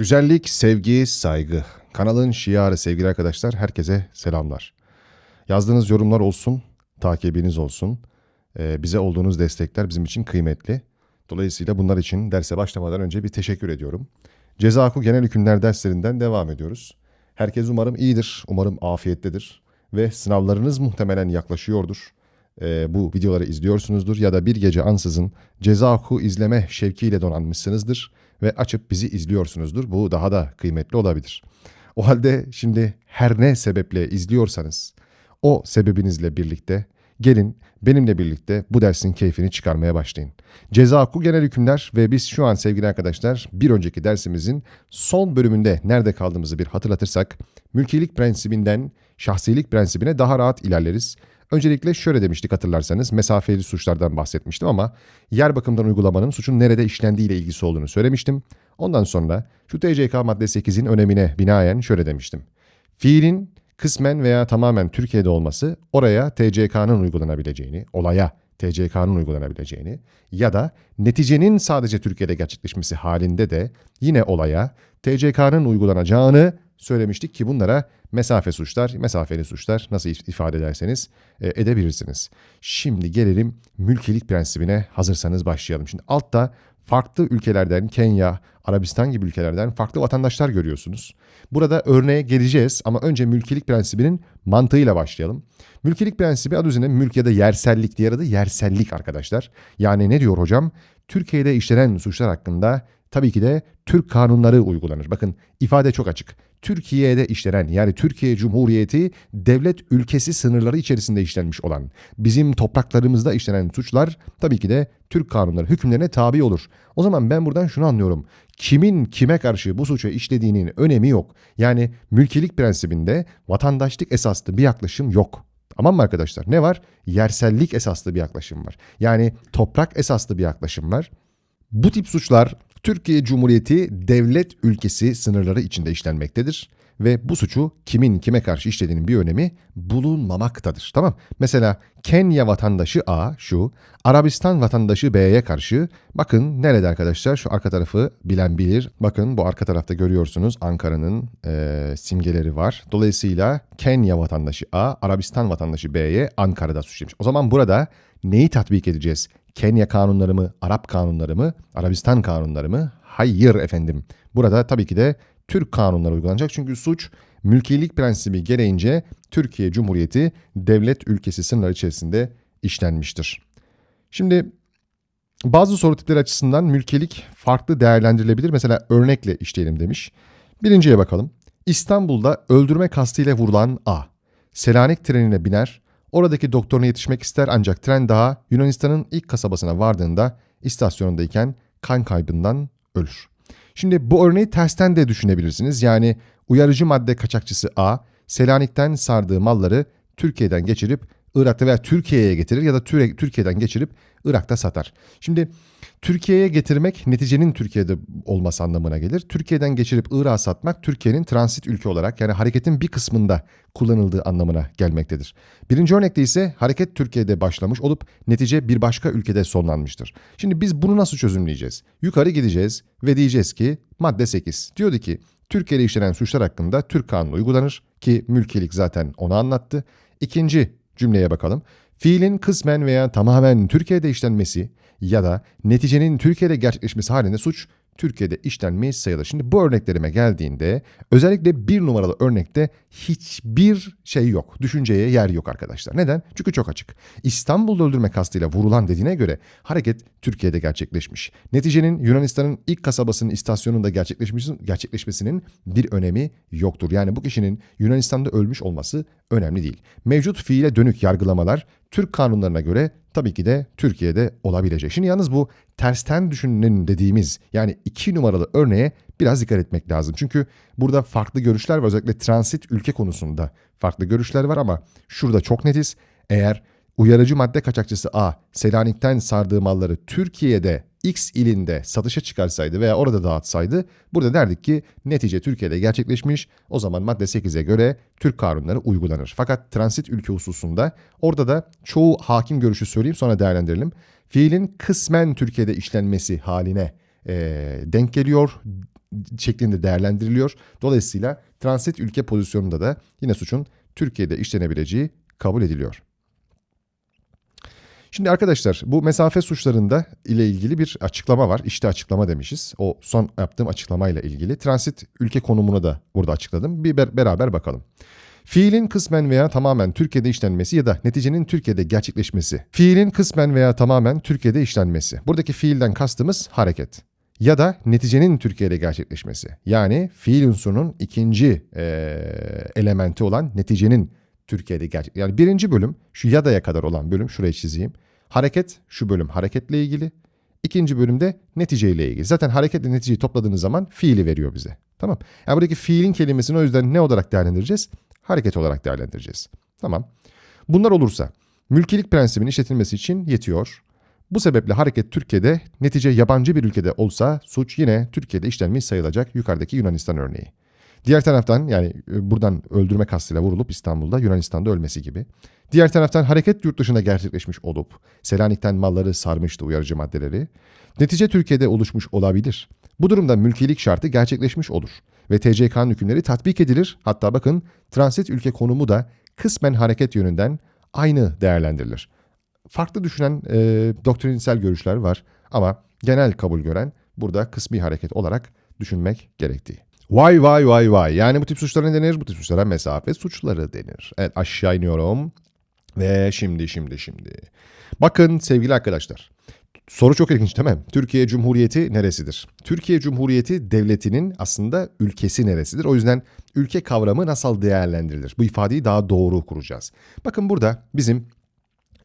Güzellik, sevgi, saygı. Kanalın şiarı sevgili arkadaşlar. Herkese selamlar. Yazdığınız yorumlar olsun, takibiniz olsun. Ee, bize olduğunuz destekler bizim için kıymetli. Dolayısıyla bunlar için derse başlamadan önce bir teşekkür ediyorum. Ceza hukuku genel hükümler derslerinden devam ediyoruz. Herkes umarım iyidir, umarım afiyettedir ve sınavlarınız muhtemelen yaklaşıyordur. Ee, bu videoları izliyorsunuzdur ya da bir gece ansızın ceza hukuku izleme şevkiyle donanmışsınızdır ve açıp bizi izliyorsunuzdur. Bu daha da kıymetli olabilir. O halde şimdi her ne sebeple izliyorsanız o sebebinizle birlikte gelin benimle birlikte bu dersin keyfini çıkarmaya başlayın. Ceza hukuku genel hükümler ve biz şu an sevgili arkadaşlar bir önceki dersimizin son bölümünde nerede kaldığımızı bir hatırlatırsak mülkiyelik prensibinden şahsilik prensibine daha rahat ilerleriz. Öncelikle şöyle demiştik hatırlarsanız mesafeli suçlardan bahsetmiştim ama yer bakımından uygulamanın suçun nerede işlendiği ile ilgisi olduğunu söylemiştim. Ondan sonra şu TCK madde 8'in önemine binaen şöyle demiştim. Fiilin kısmen veya tamamen Türkiye'de olması oraya TCK'nın uygulanabileceğini, olaya TCK'nın uygulanabileceğini ya da neticenin sadece Türkiye'de gerçekleşmesi halinde de yine olaya TCK'nın uygulanacağını söylemiştik ki bunlara mesafe suçlar, mesafeli suçlar nasıl ifade ederseniz e, edebilirsiniz. Şimdi gelelim mülkiyelik prensibine hazırsanız başlayalım. Şimdi altta farklı ülkelerden Kenya, Arabistan gibi ülkelerden farklı vatandaşlar görüyorsunuz. Burada örneğe geleceğiz ama önce mülkiyelik prensibinin mantığıyla başlayalım. Mülkiyelik prensibi adı üzerinde mülk ya da yersellik diğer adı yersellik arkadaşlar. Yani ne diyor hocam? Türkiye'de işlenen suçlar hakkında tabii ki de Türk kanunları uygulanır. Bakın ifade çok açık. Türkiye'de işlenen yani Türkiye Cumhuriyeti devlet ülkesi sınırları içerisinde işlenmiş olan bizim topraklarımızda işlenen suçlar tabii ki de Türk kanunları hükümlerine tabi olur. O zaman ben buradan şunu anlıyorum. Kimin kime karşı bu suçu işlediğinin önemi yok. Yani mülkilik prensibinde vatandaşlık esaslı bir yaklaşım yok. Tamam mı arkadaşlar? Ne var? Yersellik esaslı bir yaklaşım var. Yani toprak esaslı bir yaklaşım var. Bu tip suçlar Türkiye Cumhuriyeti devlet ülkesi sınırları içinde işlenmektedir ve bu suçu kimin kime karşı işlediğinin bir önemi bulunmamaktadır. Tamam. Mesela Kenya vatandaşı A şu, Arabistan vatandaşı B'ye karşı bakın nerede arkadaşlar şu arka tarafı bilen bilir. Bakın bu arka tarafta görüyorsunuz Ankara'nın e, simgeleri var. Dolayısıyla Kenya vatandaşı A, Arabistan vatandaşı B'ye Ankara'da suçlamış. O zaman burada neyi tatbik edeceğiz? Kenya kanunları mı, Arap kanunları mı, Arabistan kanunları mı? Hayır efendim. Burada tabii ki de Türk kanunları uygulanacak. Çünkü suç mülkiyelik prensibi gereğince Türkiye Cumhuriyeti devlet ülkesi sınırları içerisinde işlenmiştir. Şimdi bazı soru tipleri açısından mülkiyelik farklı değerlendirilebilir. Mesela örnekle işleyelim demiş. Birinciye bakalım. İstanbul'da öldürme kastıyla vurulan A. Selanik trenine biner, Oradaki doktoruna yetişmek ister ancak tren daha Yunanistan'ın ilk kasabasına vardığında istasyonundayken kan kaybından ölür. Şimdi bu örneği tersten de düşünebilirsiniz. Yani uyarıcı madde kaçakçısı A, Selanik'ten sardığı malları Türkiye'den geçirip Irak'ta veya Türkiye'ye getirir ya da Türkiye'den geçirip Irak'ta satar. Şimdi Türkiye'ye getirmek neticenin Türkiye'de olması anlamına gelir. Türkiye'den geçirip Irak'a satmak Türkiye'nin transit ülke olarak yani hareketin bir kısmında kullanıldığı anlamına gelmektedir. Birinci örnekte ise hareket Türkiye'de başlamış olup netice bir başka ülkede sonlanmıştır. Şimdi biz bunu nasıl çözümleyeceğiz? Yukarı gideceğiz ve diyeceğiz ki madde 8 diyordu ki Türkiye'de işlenen suçlar hakkında Türk kanunu uygulanır ki mülkiyelik zaten onu anlattı. İkinci cümleye bakalım. Fiilin kısmen veya tamamen Türkiye'de işlenmesi ya da neticenin Türkiye'de gerçekleşmesi halinde suç Türkiye'de işlenmeyi sayılır. Şimdi bu örneklerime geldiğinde özellikle bir numaralı örnekte hiçbir şey yok. Düşünceye yer yok arkadaşlar. Neden? Çünkü çok açık. İstanbul'da öldürme kastıyla vurulan dediğine göre hareket Türkiye'de gerçekleşmiş. Neticenin Yunanistan'ın ilk kasabasının istasyonunda gerçekleşmesinin bir önemi yoktur. Yani bu kişinin Yunanistan'da ölmüş olması önemli değil. Mevcut fiile dönük yargılamalar Türk kanunlarına göre tabii ki de Türkiye'de olabilecek. Şimdi yalnız bu tersten düşünün dediğimiz yani iki numaralı örneğe biraz dikkat etmek lazım. Çünkü burada farklı görüşler var özellikle transit ülke konusunda farklı görüşler var ama şurada çok netiz. Eğer uyarıcı madde kaçakçısı A Selanik'ten sardığı malları Türkiye'de X ilinde satışa çıkarsaydı veya orada dağıtsaydı burada derdik ki netice Türkiye'de gerçekleşmiş o zaman madde 8'e göre Türk kanunları uygulanır. Fakat transit ülke hususunda orada da çoğu hakim görüşü söyleyeyim sonra değerlendirelim. Fiilin kısmen Türkiye'de işlenmesi haline e, denk geliyor şeklinde değerlendiriliyor. Dolayısıyla transit ülke pozisyonunda da yine suçun Türkiye'de işlenebileceği kabul ediliyor. Şimdi arkadaşlar bu mesafe suçlarında ile ilgili bir açıklama var. İşte açıklama demişiz. O son yaptığım açıklamayla ilgili. Transit ülke konumunu da burada açıkladım. Bir ber- beraber bakalım. Fiilin kısmen veya tamamen Türkiye'de işlenmesi ya da neticenin Türkiye'de gerçekleşmesi. Fiilin kısmen veya tamamen Türkiye'de işlenmesi. Buradaki fiilden kastımız hareket. Ya da neticenin Türkiye'de gerçekleşmesi. Yani fiil unsurunun ikinci eee, elementi olan neticenin Türkiye'de gerçek. Yani birinci bölüm şu yadaya kadar olan bölüm şuraya çizeyim. Hareket şu bölüm hareketle ilgili. İkinci bölümde neticeyle ilgili. Zaten hareketle neticeyi topladığınız zaman fiili veriyor bize. Tamam. Yani buradaki fiilin kelimesini o yüzden ne olarak değerlendireceğiz? Hareket olarak değerlendireceğiz. Tamam. Bunlar olursa mülkilik prensibinin işletilmesi için yetiyor. Bu sebeple hareket Türkiye'de netice yabancı bir ülkede olsa suç yine Türkiye'de işlenmiş sayılacak yukarıdaki Yunanistan örneği. Diğer taraftan yani e, buradan öldürme kastıyla vurulup İstanbul'da Yunanistan'da ölmesi gibi. Diğer taraftan hareket yurt dışında gerçekleşmiş olup Selanik'ten malları sarmıştı uyarıcı maddeleri. Netice Türkiye'de oluşmuş olabilir. Bu durumda mülkilik şartı gerçekleşmiş olur ve TCK'nın hükümleri tatbik edilir. Hatta bakın transit ülke konumu da kısmen hareket yönünden aynı değerlendirilir. Farklı düşünen e, doktrinsel görüşler var ama genel kabul gören burada kısmi hareket olarak düşünmek gerektiği. Vay vay vay vay. Yani bu tip suçlara ne denir? Bu tip suçlara mesafe suçları denir. Evet aşağı iniyorum. Ve şimdi şimdi şimdi. Bakın sevgili arkadaşlar. Soru çok ilginç değil mi? Türkiye Cumhuriyeti neresidir? Türkiye Cumhuriyeti devletinin aslında ülkesi neresidir? O yüzden ülke kavramı nasıl değerlendirilir? Bu ifadeyi daha doğru kuracağız. Bakın burada bizim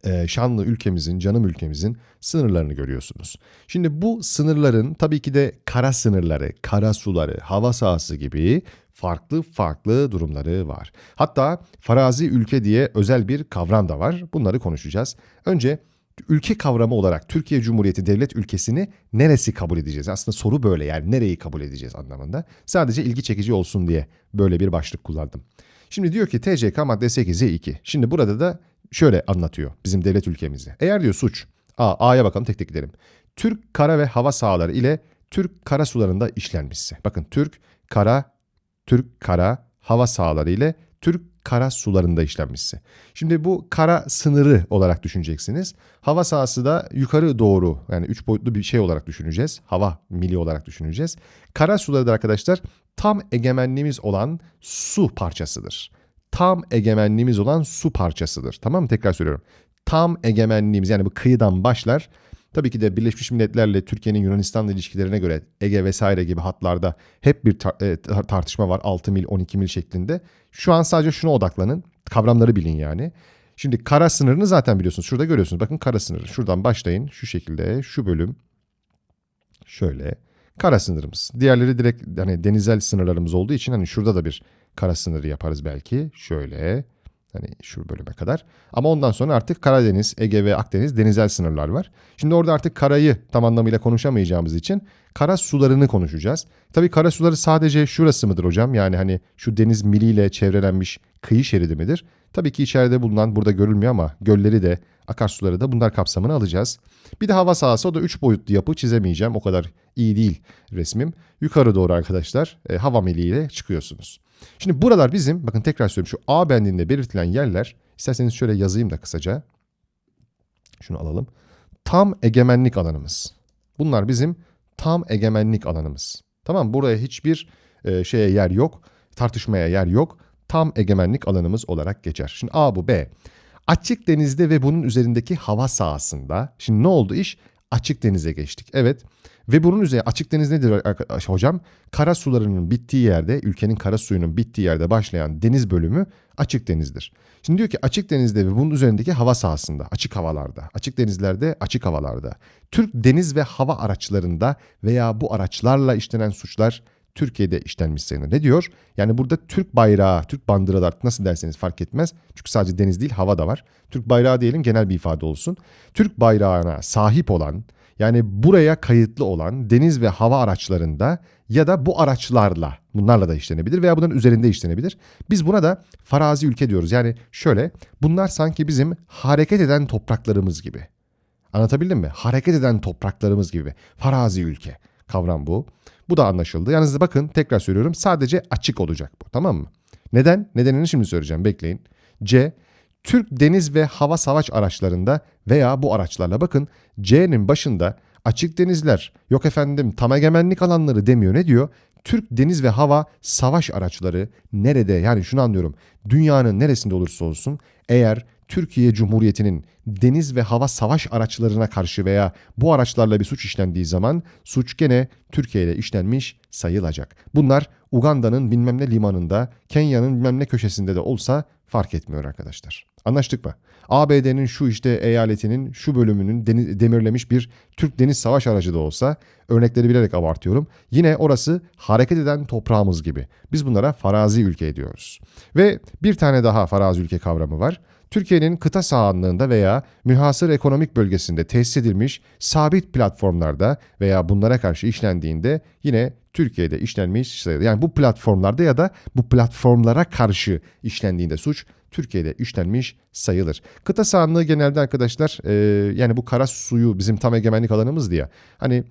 e, şanlı ülkemizin, canım ülkemizin sınırlarını görüyorsunuz. Şimdi bu sınırların tabii ki de kara sınırları, kara suları, hava sahası gibi farklı farklı durumları var. Hatta farazi ülke diye özel bir kavram da var. Bunları konuşacağız. Önce ülke kavramı olarak Türkiye Cumhuriyeti devlet ülkesini neresi kabul edeceğiz? Aslında soru böyle yani nereyi kabul edeceğiz anlamında. Sadece ilgi çekici olsun diye böyle bir başlık kullandım. Şimdi diyor ki TCK madde 8'e 2. Şimdi burada da şöyle anlatıyor bizim devlet ülkemizi. Eğer diyor suç A, A'ya bakalım tek tek gidelim. Türk kara ve hava sahaları ile Türk kara sularında işlenmişse. Bakın Türk kara, Türk kara hava sahaları ile Türk kara sularında işlenmişse. Şimdi bu kara sınırı olarak düşüneceksiniz. Hava sahası da yukarı doğru yani üç boyutlu bir şey olarak düşüneceğiz. Hava mili olarak düşüneceğiz. Kara suları da arkadaşlar tam egemenliğimiz olan su parçasıdır tam egemenliğimiz olan su parçasıdır. Tamam mı? Tekrar söylüyorum. Tam egemenliğimiz yani bu kıyıdan başlar. Tabii ki de Birleşmiş Milletler'le Türkiye'nin Yunanistan'la ilişkilerine göre Ege vesaire gibi hatlarda hep bir tar- e, tar- tartışma var 6 mil 12 mil şeklinde. Şu an sadece şuna odaklanın. Kavramları bilin yani. Şimdi kara sınırını zaten biliyorsunuz. Şurada görüyorsunuz. Bakın kara sınırı. Şuradan başlayın. Şu şekilde şu bölüm şöyle kara sınırımız. Diğerleri direkt hani denizel sınırlarımız olduğu için hani şurada da bir kara sınırı yaparız belki. Şöyle hani şu bölüme kadar. Ama ondan sonra artık Karadeniz, Ege ve Akdeniz denizel sınırlar var. Şimdi orada artık karayı tam anlamıyla konuşamayacağımız için kara sularını konuşacağız. Tabii kara suları sadece şurası mıdır hocam? Yani hani şu deniz miliyle çevrelenmiş kıyı şeridi midir? Tabii ki içeride bulunan burada görülmüyor ama gölleri de akarsuları da bunlar kapsamını alacağız. Bir de hava sahası o da 3 boyutlu yapı çizemeyeceğim. O kadar iyi değil resmim. Yukarı doğru arkadaşlar e, hava miliyle çıkıyorsunuz. Şimdi buralar bizim bakın tekrar söylüyorum şu A bendinde belirtilen yerler isterseniz şöyle yazayım da kısaca. Şunu alalım. Tam egemenlik alanımız. Bunlar bizim tam egemenlik alanımız. Tamam buraya hiçbir e, şeye yer yok. Tartışmaya yer yok. Tam egemenlik alanımız olarak geçer. Şimdi A bu B. Açık denizde ve bunun üzerindeki hava sahasında. Şimdi ne oldu iş? Açık denize geçtik. Evet. Ve bunun üzerine açık deniz nedir hocam? Kara sularının bittiği yerde, ülkenin kara suyunun bittiği yerde başlayan deniz bölümü açık denizdir. Şimdi diyor ki açık denizde ve bunun üzerindeki hava sahasında, açık havalarda, açık denizlerde, açık havalarda, Türk deniz ve hava araçlarında veya bu araçlarla işlenen suçlar Türkiye'de işlenmiş sayılır. Ne diyor? Yani burada Türk bayrağı, Türk bandıralı artık nasıl derseniz fark etmez. Çünkü sadece deniz değil hava da var. Türk bayrağı diyelim genel bir ifade olsun. Türk bayrağına sahip olan yani buraya kayıtlı olan deniz ve hava araçlarında ya da bu araçlarla bunlarla da işlenebilir veya bunların üzerinde işlenebilir. Biz buna da farazi ülke diyoruz. Yani şöyle bunlar sanki bizim hareket eden topraklarımız gibi. Anlatabildim mi? Hareket eden topraklarımız gibi. Farazi ülke. Kavram bu. Bu da anlaşıldı. Yalnız bakın tekrar söylüyorum sadece açık olacak bu tamam mı? Neden? Nedenini şimdi söyleyeceğim bekleyin. C. Türk deniz ve hava savaş araçlarında veya bu araçlarla bakın C'nin başında açık denizler yok efendim tam egemenlik alanları demiyor ne diyor? Türk deniz ve hava savaş araçları nerede yani şunu anlıyorum dünyanın neresinde olursa olsun eğer Türkiye Cumhuriyeti'nin deniz ve hava savaş araçlarına karşı veya bu araçlarla bir suç işlendiği zaman suç gene Türkiye'de işlenmiş sayılacak. Bunlar Uganda'nın bilmem ne limanında, Kenya'nın bilmem ne köşesinde de olsa fark etmiyor arkadaşlar. Anlaştık mı? ABD'nin şu işte eyaletinin şu bölümünün deniz, demirlemiş bir Türk deniz savaş aracı da olsa örnekleri bilerek abartıyorum. Yine orası hareket eden toprağımız gibi. Biz bunlara farazi ülke ediyoruz. Ve bir tane daha farazi ülke kavramı var. Türkiye'nin kıta sahanlığında veya münhasır ekonomik bölgesinde tesis edilmiş sabit platformlarda veya bunlara karşı işlendiğinde yine Türkiye'de işlenmiş sayılır. Yani bu platformlarda ya da bu platformlara karşı işlendiğinde suç Türkiye'de işlenmiş sayılır. Kıta sahanlığı genelde arkadaşlar e, yani bu kara suyu bizim tam egemenlik alanımız diye. Hani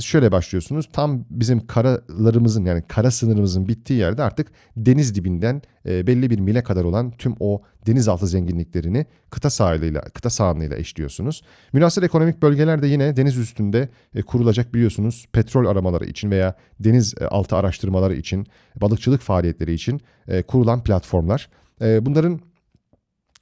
şöyle başlıyorsunuz. Tam bizim karalarımızın yani kara sınırımızın bittiği yerde artık deniz dibinden e, belli bir mile kadar olan tüm o denizaltı zenginliklerini kıta sahilıyla, kıta sahanlığıyla eşliyorsunuz. Münasır ekonomik bölgelerde yine deniz üstünde e, kurulacak biliyorsunuz petrol aramaları için veya deniz e, altı araştırmaları için, balıkçılık faaliyetleri için kurulan platformlar. Bunların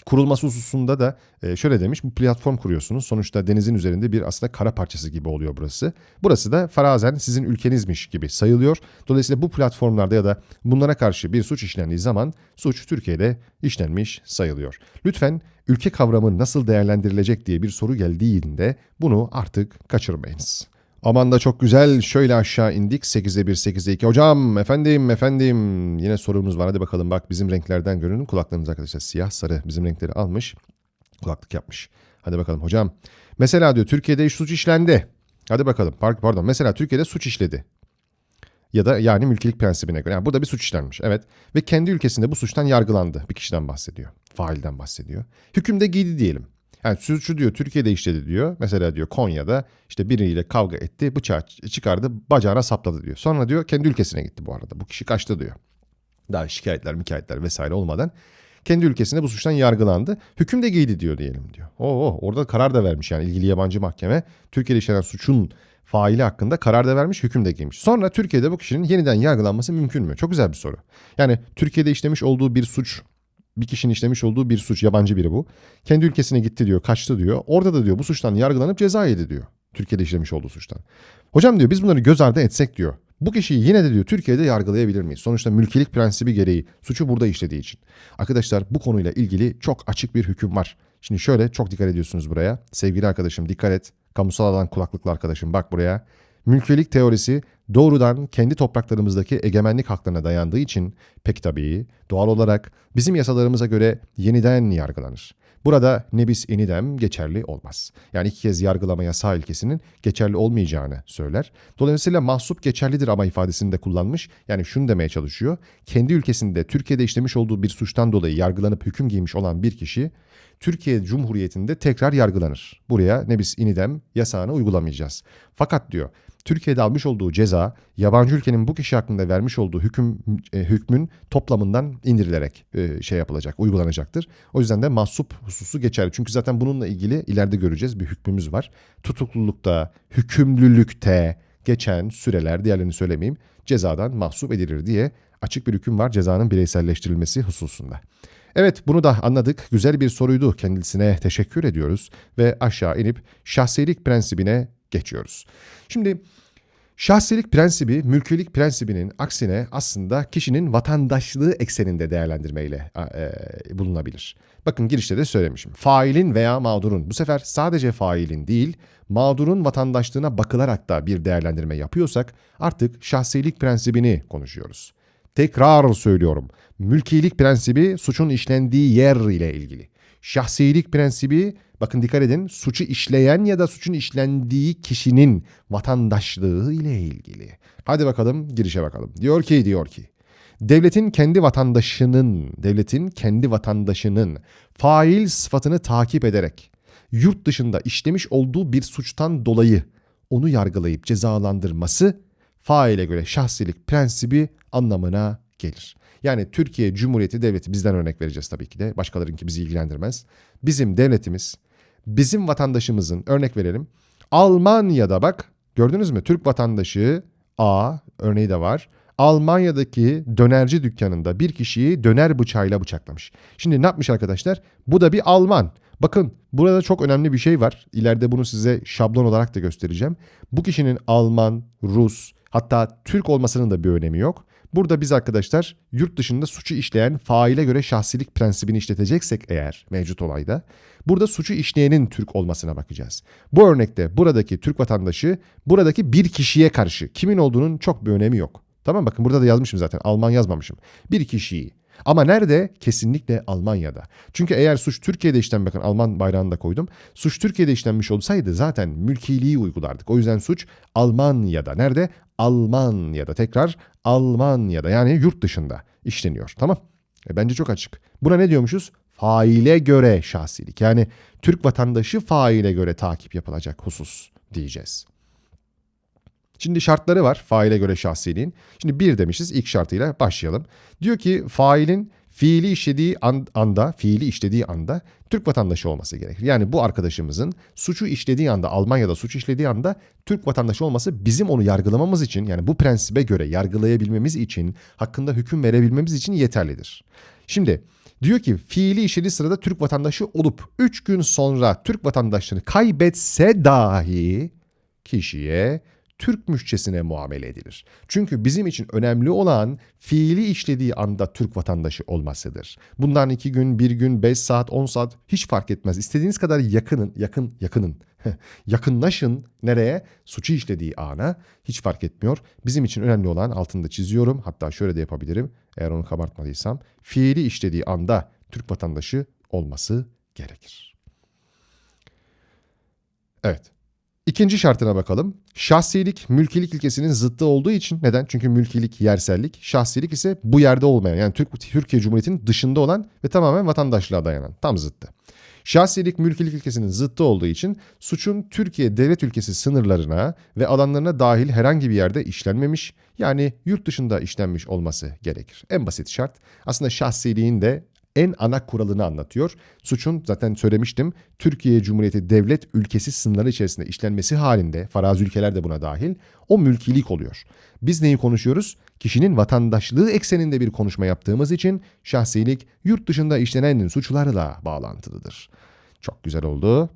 kurulması hususunda da e, şöyle demiş bu platform kuruyorsunuz. Sonuçta denizin üzerinde bir aslında kara parçası gibi oluyor burası. Burası da farazen sizin ülkenizmiş gibi sayılıyor. Dolayısıyla bu platformlarda ya da bunlara karşı bir suç işlendiği zaman suç Türkiye'de işlenmiş sayılıyor. Lütfen ülke kavramı nasıl değerlendirilecek diye bir soru geldiğinde bunu artık kaçırmayınız. Aman da çok güzel. Şöyle aşağı indik. 8'e 1, 8'e 2. Hocam, efendim, efendim. Yine sorumuz var. Hadi bakalım bak bizim renklerden görünün. Kulaklarınız arkadaşlar siyah, sarı. Bizim renkleri almış. Kulaklık yapmış. Hadi bakalım hocam. Mesela diyor Türkiye'de suç işlendi. Hadi bakalım. Pardon. Mesela Türkiye'de suç işledi. Ya da yani mülkiyelik prensibine göre. Yani burada bir suç işlenmiş. Evet. Ve kendi ülkesinde bu suçtan yargılandı. Bir kişiden bahsediyor. Failden bahsediyor. Hükümde giydi diyelim. Yani suçu diyor Türkiye'de işledi diyor. Mesela diyor Konya'da işte biriyle kavga etti, bıçağı çıkardı, bacağına sapladı diyor. Sonra diyor kendi ülkesine gitti bu arada. Bu kişi kaçtı diyor. Daha şikayetler, mikayetler vesaire olmadan kendi ülkesinde bu suçtan yargılandı. Hüküm de giydi diyor diyelim diyor. Oo, orada karar da vermiş yani ilgili yabancı mahkeme Türkiye'de işlenen suçun faili hakkında karar da vermiş, hüküm de giymiş. Sonra Türkiye'de bu kişinin yeniden yargılanması mümkün mü? Çok güzel bir soru. Yani Türkiye'de işlemiş olduğu bir suç bir kişinin işlemiş olduğu bir suç yabancı biri bu. Kendi ülkesine gitti diyor kaçtı diyor. Orada da diyor bu suçtan yargılanıp ceza yedi diyor. Türkiye'de işlemiş olduğu suçtan. Hocam diyor biz bunları göz ardı etsek diyor. Bu kişiyi yine de diyor Türkiye'de yargılayabilir miyiz? Sonuçta mülkiyelik prensibi gereği suçu burada işlediği için. Arkadaşlar bu konuyla ilgili çok açık bir hüküm var. Şimdi şöyle çok dikkat ediyorsunuz buraya. Sevgili arkadaşım dikkat et. Kamusal alan kulaklıklı arkadaşım bak buraya. Mülkiyelik teorisi doğrudan kendi topraklarımızdaki egemenlik haklarına dayandığı için pek tabii doğal olarak bizim yasalarımıza göre yeniden yargılanır. Burada nebis inidem geçerli olmaz. Yani iki kez yargılama yasağı ilkesinin geçerli olmayacağını söyler. Dolayısıyla mahsup geçerlidir ama ifadesini de kullanmış. Yani şunu demeye çalışıyor. Kendi ülkesinde Türkiye'de işlemiş olduğu bir suçtan dolayı yargılanıp hüküm giymiş olan bir kişi Türkiye Cumhuriyeti'nde tekrar yargılanır. Buraya nebis inidem yasağını uygulamayacağız. Fakat diyor Türkiye'de almış olduğu ceza yabancı ülkenin bu kişi hakkında vermiş olduğu hüküm e, hükmün toplamından indirilerek e, şey yapılacak, uygulanacaktır. O yüzden de mahsup hususu geçerli. Çünkü zaten bununla ilgili ileride göreceğiz bir hükmümüz var. Tutuklulukta, hükümlülükte geçen süreler diğerlerini söylemeyeyim cezadan mahsup edilir diye açık bir hüküm var cezanın bireyselleştirilmesi hususunda. Evet bunu da anladık. Güzel bir soruydu. Kendisine teşekkür ediyoruz ve aşağı inip şahsilik prensibine geçiyoruz. Şimdi şahsilik prensibi mülkülik prensibinin aksine aslında kişinin vatandaşlığı ekseninde değerlendirmeyle e, bulunabilir. Bakın girişte de söylemişim. Failin veya mağdurun bu sefer sadece failin değil mağdurun vatandaşlığına bakılarak da bir değerlendirme yapıyorsak artık şahsilik prensibini konuşuyoruz. Tekrar söylüyorum. Mülkilik prensibi suçun işlendiği yer ile ilgili. Şahsilik prensibi bakın dikkat edin suçu işleyen ya da suçun işlendiği kişinin vatandaşlığı ile ilgili. Hadi bakalım girişe bakalım. Diyor ki diyor ki devletin kendi vatandaşının devletin kendi vatandaşının fail sıfatını takip ederek yurt dışında işlemiş olduğu bir suçtan dolayı onu yargılayıp cezalandırması faile göre şahsilik prensibi anlamına gelir. Yani Türkiye Cumhuriyeti Devleti bizden örnek vereceğiz tabii ki de. Başkalarınki bizi ilgilendirmez. Bizim devletimiz, bizim vatandaşımızın örnek verelim. Almanya'da bak gördünüz mü? Türk vatandaşı A örneği de var. Almanya'daki dönerci dükkanında bir kişiyi döner bıçağıyla bıçaklamış. Şimdi ne yapmış arkadaşlar? Bu da bir Alman. Bakın burada çok önemli bir şey var. İleride bunu size şablon olarak da göstereceğim. Bu kişinin Alman, Rus hatta Türk olmasının da bir önemi yok. Burada biz arkadaşlar yurt dışında suçu işleyen faile göre şahsilik prensibini işleteceksek eğer mevcut olayda burada suçu işleyenin Türk olmasına bakacağız. Bu örnekte buradaki Türk vatandaşı buradaki bir kişiye karşı kimin olduğunun çok bir önemi yok. Tamam bakın burada da yazmışım zaten Alman yazmamışım. Bir kişiyi ama nerede? Kesinlikle Almanya'da. Çünkü eğer suç Türkiye'de işlenmiş, bakın Alman bayrağını da koydum. Suç Türkiye'de işlenmiş olsaydı zaten mülkiliği uygulardık. O yüzden suç Almanya'da. Nerede? Almanya'da. Tekrar Almanya'da yani yurt dışında işleniyor. Tamam. E, bence çok açık. Buna ne diyormuşuz? Faile göre şahsilik. Yani Türk vatandaşı faile göre takip yapılacak husus diyeceğiz. Şimdi şartları var faile göre şahsiliğin. Şimdi bir demişiz ilk şartıyla başlayalım. Diyor ki failin fiili işlediği anda, fiili işlediği anda Türk vatandaşı olması gerekir. Yani bu arkadaşımızın suçu işlediği anda, Almanya'da suç işlediği anda Türk vatandaşı olması bizim onu yargılamamız için, yani bu prensibe göre yargılayabilmemiz için, hakkında hüküm verebilmemiz için yeterlidir. Şimdi diyor ki fiili işlediği sırada Türk vatandaşı olup 3 gün sonra Türk vatandaşlığını kaybetse dahi kişiye Türk müşçesine muamele edilir. Çünkü bizim için önemli olan fiili işlediği anda Türk vatandaşı olmasıdır. Bundan iki gün, bir gün, beş saat, on saat hiç fark etmez. İstediğiniz kadar yakının, yakın, yakının. Yakınlaşın nereye? Suçu işlediği ana hiç fark etmiyor. Bizim için önemli olan altında çiziyorum. Hatta şöyle de yapabilirim eğer onu kabartmadıysam. Fiili işlediği anda Türk vatandaşı olması gerekir. Evet. İkinci şartına bakalım. Şahsilik mülkilik ilkesinin zıttı olduğu için neden? Çünkü mülkilik yersellik, şahsilik ise bu yerde olmayan yani Türk, Türkiye Cumhuriyeti'nin dışında olan ve tamamen vatandaşlığa dayanan tam zıttı. Şahsilik mülkilik ilkesinin zıttı olduğu için suçun Türkiye devlet ülkesi sınırlarına ve alanlarına dahil herhangi bir yerde işlenmemiş yani yurt dışında işlenmiş olması gerekir. En basit şart aslında şahsiliğin de en ana kuralını anlatıyor. Suçun zaten söylemiştim Türkiye Cumhuriyeti devlet ülkesi sınırları içerisinde işlenmesi halinde farazi ülkeler de buna dahil o mülkilik oluyor. Biz neyi konuşuyoruz? Kişinin vatandaşlığı ekseninde bir konuşma yaptığımız için şahsilik yurt dışında işlenen suçlarla bağlantılıdır. Çok güzel oldu.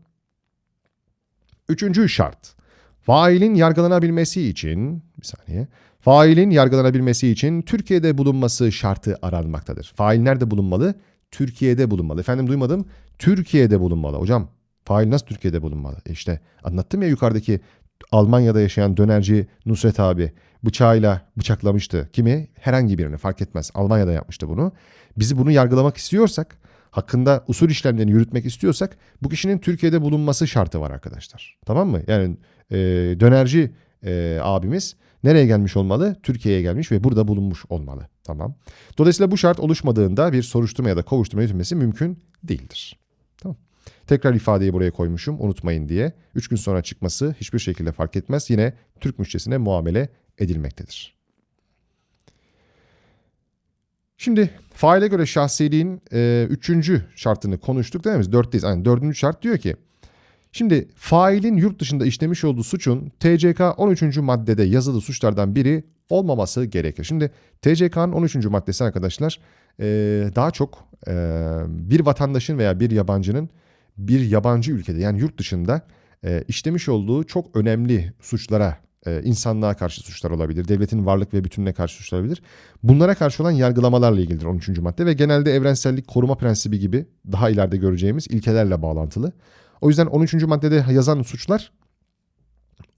Üçüncü şart. Failin yargılanabilmesi için bir saniye. Failin yargılanabilmesi için Türkiye'de bulunması şartı aranmaktadır. Fail nerede bulunmalı? Türkiye'de bulunmalı. Efendim duymadım. Türkiye'de bulunmalı. Hocam fail nasıl Türkiye'de bulunmalı? E işte anlattım ya yukarıdaki Almanya'da yaşayan dönerci Nusret abi bıçağıyla bıçaklamıştı. Kimi? Herhangi birini fark etmez. Almanya'da yapmıştı bunu. Bizi bunu yargılamak istiyorsak, hakkında usul işlemlerini yürütmek istiyorsak bu kişinin Türkiye'de bulunması şartı var arkadaşlar. Tamam mı? Yani e, dönerci e, abimiz nereye gelmiş olmalı? Türkiye'ye gelmiş ve burada bulunmuş olmalı. Tamam. Dolayısıyla bu şart oluşmadığında bir soruşturma ya da kovuşturma yürütülmesi mümkün değildir. Tamam. Tekrar ifadeyi buraya koymuşum unutmayın diye. 3 gün sonra çıkması hiçbir şekilde fark etmez. Yine Türk müşterisine muamele edilmektedir. Şimdi faile göre şahsiliğin e, üçüncü şartını konuştuk değil mi? Dörtteyiz. Yani dördüncü şart diyor ki Şimdi failin yurt dışında işlemiş olduğu suçun TCK 13. maddede yazılı suçlardan biri olmaması gerekir. Şimdi TCK'nın 13. maddesi arkadaşlar daha çok bir vatandaşın veya bir yabancının bir yabancı ülkede yani yurt dışında işlemiş olduğu çok önemli suçlara insanlığa karşı suçlar olabilir. Devletin varlık ve bütününe karşı suçlar olabilir. Bunlara karşı olan yargılamalarla ilgilidir 13. madde ve genelde evrensellik koruma prensibi gibi daha ileride göreceğimiz ilkelerle bağlantılı. O yüzden 13. maddede yazan suçlar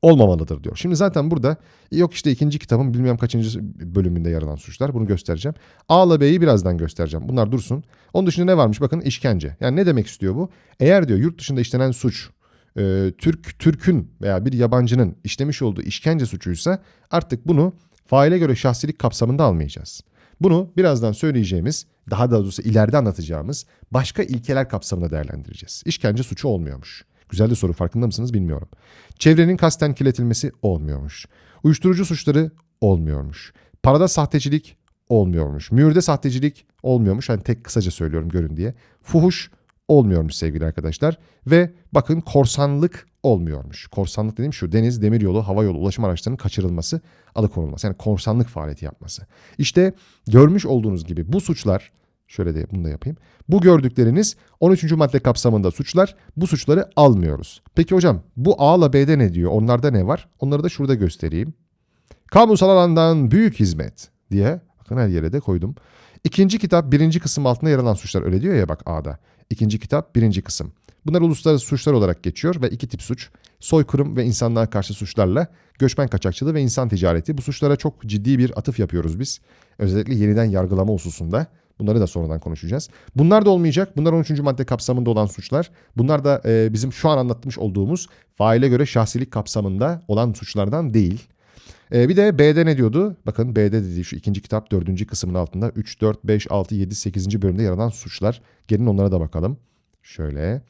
olmamalıdır diyor. Şimdi zaten burada yok işte ikinci kitabın bilmem kaçıncı bölümünde yer alan suçlar. Bunu göstereceğim. A ile B'yi birazdan göstereceğim. Bunlar dursun. Onun dışında ne varmış? Bakın işkence. Yani ne demek istiyor bu? Eğer diyor yurt dışında işlenen suç e, Türk Türk'ün veya bir yabancının işlemiş olduğu işkence suçuysa artık bunu faile göre şahsilik kapsamında almayacağız. Bunu birazdan söyleyeceğimiz, daha da doğrusu ileride anlatacağımız başka ilkeler kapsamında değerlendireceğiz. İşkence suçu olmuyormuş. Güzel de soru farkında mısınız bilmiyorum. Çevrenin kasten kirletilmesi olmuyormuş. Uyuşturucu suçları olmuyormuş. Parada sahtecilik olmuyormuş. Mühürde sahtecilik olmuyormuş. Hani tek kısaca söylüyorum görün diye. Fuhuş olmuyormuş sevgili arkadaşlar. Ve bakın korsanlık olmuyormuş. Korsanlık dediğim şu deniz, demiryolu, hava yolu ulaşım araçlarının kaçırılması, alıkonulması. Yani korsanlık faaliyeti yapması. İşte görmüş olduğunuz gibi bu suçlar şöyle de bunu da yapayım. Bu gördükleriniz 13. madde kapsamında suçlar. Bu suçları almıyoruz. Peki hocam bu A ile B'de ne diyor? Onlarda ne var? Onları da şurada göstereyim. Kamusal alandan büyük hizmet diye bakın her yere de koydum. İkinci kitap birinci kısım altında yer alan suçlar öyle diyor ya bak A'da. İkinci kitap birinci kısım. Bunlar uluslararası suçlar olarak geçiyor ve iki tip suç. Soykırım ve insanlığa karşı suçlarla göçmen kaçakçılığı ve insan ticareti. Bu suçlara çok ciddi bir atıf yapıyoruz biz. Özellikle yeniden yargılama hususunda. Bunları da sonradan konuşacağız. Bunlar da olmayacak. Bunlar 13. madde kapsamında olan suçlar. Bunlar da e, bizim şu an anlatmış olduğumuz faile göre şahsilik kapsamında olan suçlardan değil. E, bir de B'de ne diyordu? Bakın B'de dediği şu ikinci kitap dördüncü kısmın altında 3, 4, 5, 6, 7, 8. bölümde yer alan suçlar. Gelin onlara da bakalım. Şöyle.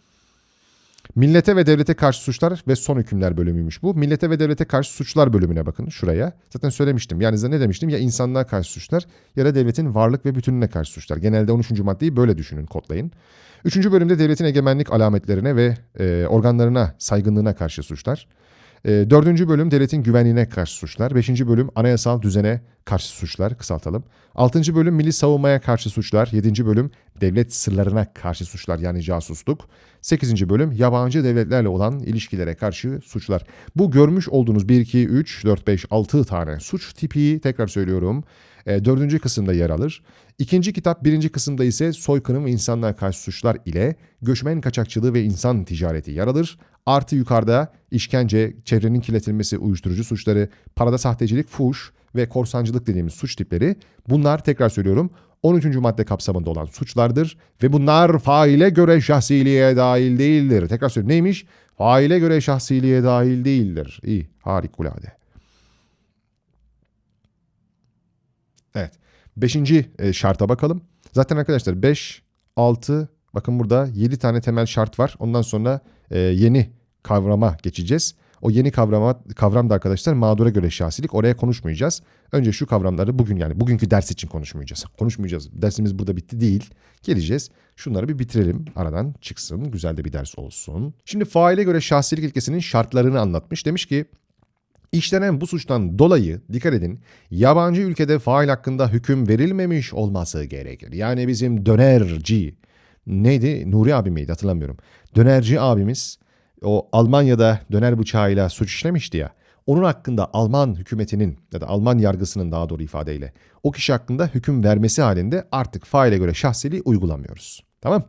Millete ve devlete karşı suçlar ve son hükümler bölümüymüş bu. Millete ve devlete karşı suçlar bölümüne bakın şuraya. Zaten söylemiştim. Yani size ne demiştim? Ya insanlığa karşı suçlar ya da devletin varlık ve bütününe karşı suçlar. Genelde 13. maddeyi böyle düşünün, kodlayın. Üçüncü bölümde devletin egemenlik alametlerine ve e, organlarına saygınlığına karşı suçlar. E, dördüncü bölüm devletin güvenliğine karşı suçlar. Beşinci bölüm anayasal düzene karşı suçlar kısaltalım. Altıncı bölüm milli savunmaya karşı suçlar. Yedinci bölüm devlet sırlarına karşı suçlar yani casusluk. Sekizinci bölüm yabancı devletlerle olan ilişkilere karşı suçlar. Bu görmüş olduğunuz 1, 2, 3, 4, 5, 6 tane suç tipi tekrar söylüyorum. E, dördüncü kısımda yer alır. İkinci kitap birinci kısımda ise soykırım ve insanlığa karşı suçlar ile göçmen kaçakçılığı ve insan ticareti yer alır. Artı yukarıda işkence, çevrenin kirletilmesi, uyuşturucu suçları, parada sahtecilik, fuş ve korsancılık dediğimiz suç tipleri. Bunlar tekrar söylüyorum 13. madde kapsamında olan suçlardır ve bunlar faile göre şahsiliğe dahil değildir. Tekrar söylüyorum neymiş? Faile göre şahsiliğe dahil değildir. İyi, harikulade. Evet. Beşinci e, şarta bakalım. Zaten arkadaşlar 5, 6, bakın burada 7 tane temel şart var. Ondan sonra e, yeni kavrama geçeceğiz. O yeni kavrama, kavram da arkadaşlar mağdura göre şahsilik. Oraya konuşmayacağız. Önce şu kavramları bugün yani bugünkü ders için konuşmayacağız. Konuşmayacağız. Dersimiz burada bitti değil. Geleceğiz. Şunları bir bitirelim. Aradan çıksın. Güzel de bir ders olsun. Şimdi faile göre şahsilik ilkesinin şartlarını anlatmış. Demiş ki İşlenen bu suçtan dolayı dikkat edin yabancı ülkede fail hakkında hüküm verilmemiş olması gerekir. Yani bizim dönerci neydi Nuri abi miydi hatırlamıyorum. Dönerci abimiz o Almanya'da döner bıçağıyla suç işlemişti ya. Onun hakkında Alman hükümetinin ya da Alman yargısının daha doğru ifadeyle o kişi hakkında hüküm vermesi halinde artık faile göre şahsiliği uygulamıyoruz. Tamam?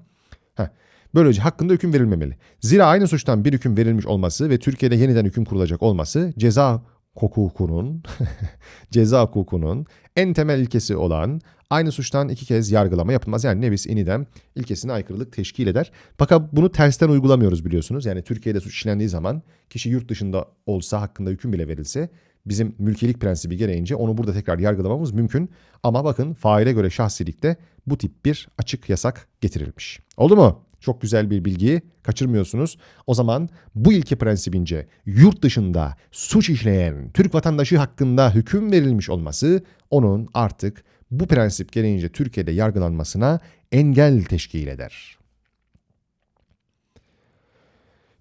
Heh. Böylece hakkında hüküm verilmemeli. Zira aynı suçtan bir hüküm verilmiş olması ve Türkiye'de yeniden hüküm kurulacak olması ceza hukukunun ceza hukukunun en temel ilkesi olan aynı suçtan iki kez yargılama yapılmaz. Yani nevis inidem ilkesine aykırılık teşkil eder. Fakat bunu tersten uygulamıyoruz biliyorsunuz. Yani Türkiye'de suç işlendiği zaman kişi yurt dışında olsa hakkında hüküm bile verilse bizim mülkiyelik prensibi gereğince onu burada tekrar yargılamamız mümkün. Ama bakın faile göre şahsilikte bu tip bir açık yasak getirilmiş. Oldu mu? Çok güzel bir bilgiyi kaçırmıyorsunuz. O zaman bu ilke prensibince yurt dışında suç işleyen Türk vatandaşı hakkında hüküm verilmiş olması onun artık bu prensip gereğince Türkiye'de yargılanmasına engel teşkil eder.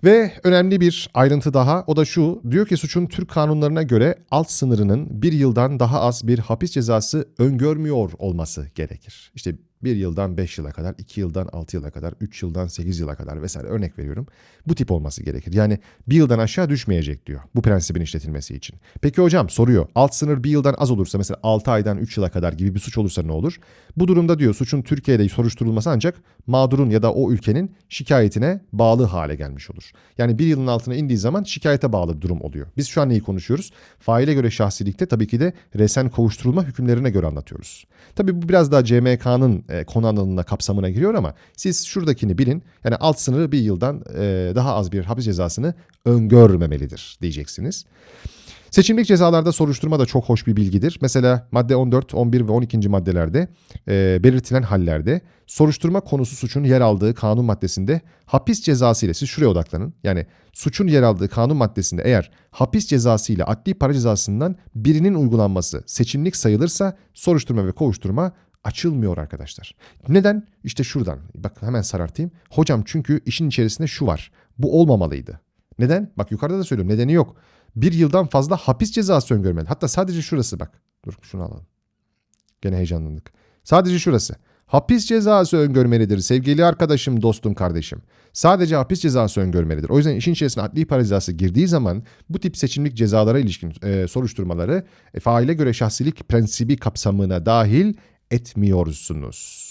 Ve önemli bir ayrıntı daha o da şu diyor ki suçun Türk kanunlarına göre alt sınırının bir yıldan daha az bir hapis cezası öngörmüyor olması gerekir. İşte 1 yıldan 5 yıla kadar, 2 yıldan 6 yıla kadar, 3 yıldan 8 yıla kadar vesaire örnek veriyorum. Bu tip olması gerekir. Yani bir yıldan aşağı düşmeyecek diyor bu prensibin işletilmesi için. Peki hocam soruyor alt sınır bir yıldan az olursa mesela 6 aydan 3 yıla kadar gibi bir suç olursa ne olur? Bu durumda diyor suçun Türkiye'de soruşturulması ancak mağdurun ya da o ülkenin şikayetine bağlı hale gelmiş olur. Yani bir yılın altına indiği zaman şikayete bağlı bir durum oluyor. Biz şu an neyi konuşuyoruz? Faile göre şahsilikte tabii ki de resen kovuşturulma hükümlerine göre anlatıyoruz. Tabii bu biraz daha CMK'nın e, konu alanına kapsamına giriyor ama siz şuradakini bilin. Yani alt sınırı bir yıldan e, daha az bir hapis cezasını öngörmemelidir diyeceksiniz. Seçimlik cezalarda soruşturma da çok hoş bir bilgidir. Mesela madde 14, 11 ve 12. maddelerde e, belirtilen hallerde soruşturma konusu suçun yer aldığı kanun maddesinde hapis cezası ile siz şuraya odaklanın. Yani suçun yer aldığı kanun maddesinde eğer hapis cezası ile adli para cezasından birinin uygulanması seçimlik sayılırsa soruşturma ve kovuşturma açılmıyor arkadaşlar. Neden? İşte şuradan. Bak hemen sarartayım. Hocam çünkü işin içerisinde şu var. Bu olmamalıydı. Neden? Bak yukarıda da söylüyorum. Nedeni yok. Bir yıldan fazla hapis cezası öngörmeli. Hatta sadece şurası bak. Dur şunu alalım. Gene heyecanlandık. Sadece şurası. Hapis cezası öngörmelidir sevgili arkadaşım, dostum, kardeşim. Sadece hapis cezası öngörmelidir. O yüzden işin içerisine adli para cezası girdiği zaman bu tip seçimlik cezalara ilişkin e, soruşturmaları e, faile göre şahsilik prensibi kapsamına dahil etmiyorsunuz.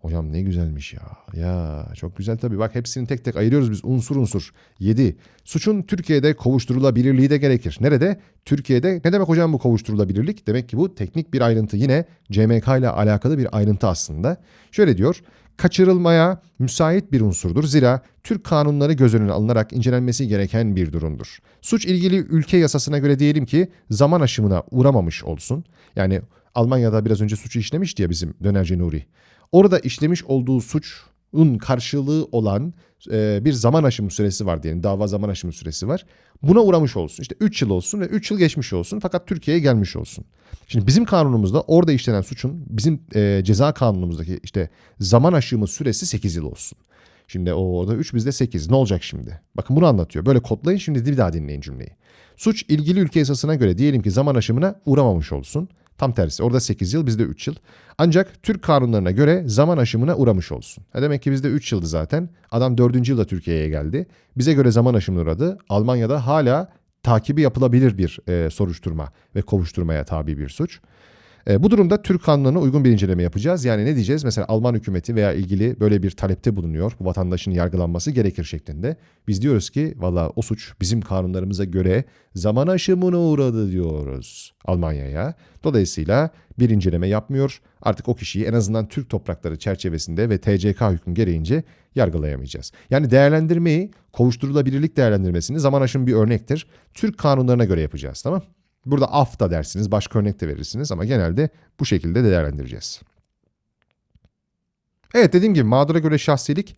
Hocam ne güzelmiş ya. Ya çok güzel tabii. Bak hepsini tek tek ayırıyoruz biz unsur unsur. 7. Suçun Türkiye'de kovuşturulabilirliği de gerekir. Nerede? Türkiye'de. Ne demek hocam bu kovuşturulabilirlik? Demek ki bu teknik bir ayrıntı. Yine CMK ile alakalı bir ayrıntı aslında. Şöyle diyor. Kaçırılmaya müsait bir unsurdur. Zira Türk kanunları göz önüne alınarak incelenmesi gereken bir durumdur. Suç ilgili ülke yasasına göre diyelim ki zaman aşımına uğramamış olsun. Yani Almanya'da biraz önce suçu işlemişti ya bizim dönerci Nuri. Orada işlemiş olduğu suçun karşılığı olan e, bir zaman aşımı süresi var diyelim. Dava zaman aşımı süresi var. Buna uğramış olsun. İşte 3 yıl olsun ve 3 yıl geçmiş olsun fakat Türkiye'ye gelmiş olsun. Şimdi bizim kanunumuzda orada işlenen suçun bizim e, ceza kanunumuzdaki işte zaman aşımı süresi 8 yıl olsun. Şimdi o orada 3 bizde 8. Ne olacak şimdi? Bakın bunu anlatıyor. Böyle kodlayın şimdi bir daha dinleyin cümleyi. Suç ilgili ülke yasasına göre diyelim ki zaman aşımına uğramamış olsun. Tam tersi. Orada 8 yıl, bizde 3 yıl. Ancak Türk kanunlarına göre zaman aşımına uğramış olsun. Ha demek ki bizde 3 yıldı zaten. Adam 4. yılda Türkiye'ye geldi. Bize göre zaman aşımına uğradı. Almanya'da hala takibi yapılabilir bir e, soruşturma ve kovuşturmaya tabi bir suç. E, bu durumda Türk kanunlarına uygun bir inceleme yapacağız. Yani ne diyeceğiz? Mesela Alman hükümeti veya ilgili böyle bir talepte bulunuyor. Bu vatandaşın yargılanması gerekir şeklinde. Biz diyoruz ki valla o suç bizim kanunlarımıza göre zaman aşımına uğradı diyoruz Almanya'ya. Dolayısıyla bir inceleme yapmıyor. Artık o kişiyi en azından Türk toprakları çerçevesinde ve TCK hükmü gereğince yargılayamayacağız. Yani değerlendirmeyi, kovuşturulabilirlik değerlendirmesini zaman aşımı bir örnektir. Türk kanunlarına göre yapacağız tamam Burada af da dersiniz, başka örnek de verirsiniz ama genelde bu şekilde değerlendireceğiz. Evet dediğim gibi mağdura göre şahsilik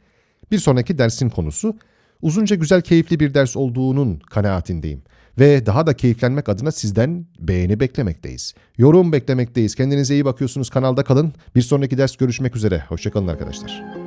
bir sonraki dersin konusu. Uzunca güzel keyifli bir ders olduğunun kanaatindeyim. Ve daha da keyiflenmek adına sizden beğeni beklemekteyiz. Yorum beklemekteyiz. Kendinize iyi bakıyorsunuz. Kanalda kalın. Bir sonraki ders görüşmek üzere. Hoşçakalın arkadaşlar.